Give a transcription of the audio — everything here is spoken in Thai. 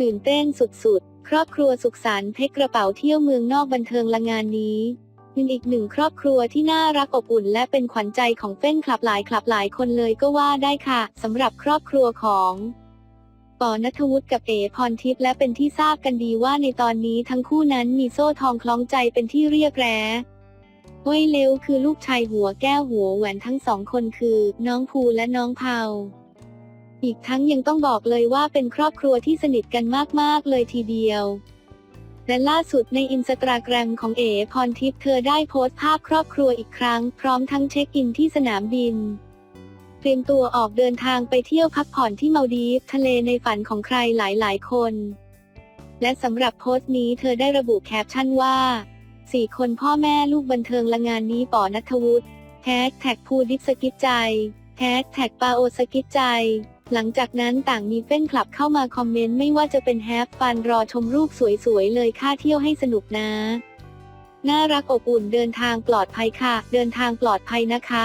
ตื่นเต้นสุดๆ ครอบครัวสุขสันต์เพกกระเป๋าเที่ยวเมืองนอกบันเทิงละงานนี้เป็นอีกหนึ่งครอบครัวที่น่ารักอบอุ่น และเป็นขวัญใจของเฟ้นคลับหลายคลับหลายคนเลยก็ว่าได้ค่ะสำหรับครอบครัวของปอนัทวุฒิกับเอพรทิพย์และเป็นที่ทราบกันดีว่าในตอนนี้ทั้งคู่นั้นมีโซ่ทองคล้องใจเป็นที่เรียกแร้เว้ยเลวคือลูกชายหัวแก้วหัวแหวนทั้งสองคนคือ น้องภูและน้องเผา อีกทั้งยังต้องบอกเลยว่าเป็นครอบครัวที่สนิทกันมากๆเลยทีเดียว และล่าสุดในอินสตาแกรมของเอ๋พรทิพย์เธอได้โพสต์ภาพครอบครัวอีกครั้ง พร้อมทั้งเช็คอินที่สนามบิน เตรียมตัวออกเดินทางไปเที่ยวพักผ่อนที่มาดีฟทะเลในฝันของใครหลายๆ คน และสำหรับโพสต์นี้เธอได้ระบุแคปชั่นว่าสี่คนพ่อแม่ลูกบันเทิงละงานนี้ปอนัทวุฒิแฮชแท็กภูดิสกิจใจแฮชแท็กปาโอสกิจใจ หลังจากนั้นต่างมีเฟ้นคลับเข้ามาคอมเมนต์ไม่ว่าจะเป็นแฮปฟันรอชมรูปสวยๆ เลยค่าเที่ยวให้สนุกนะ น่ารักอบอุ่นเดินทางปลอดภัยค่ะ เดินทางปลอดภัยนะคะ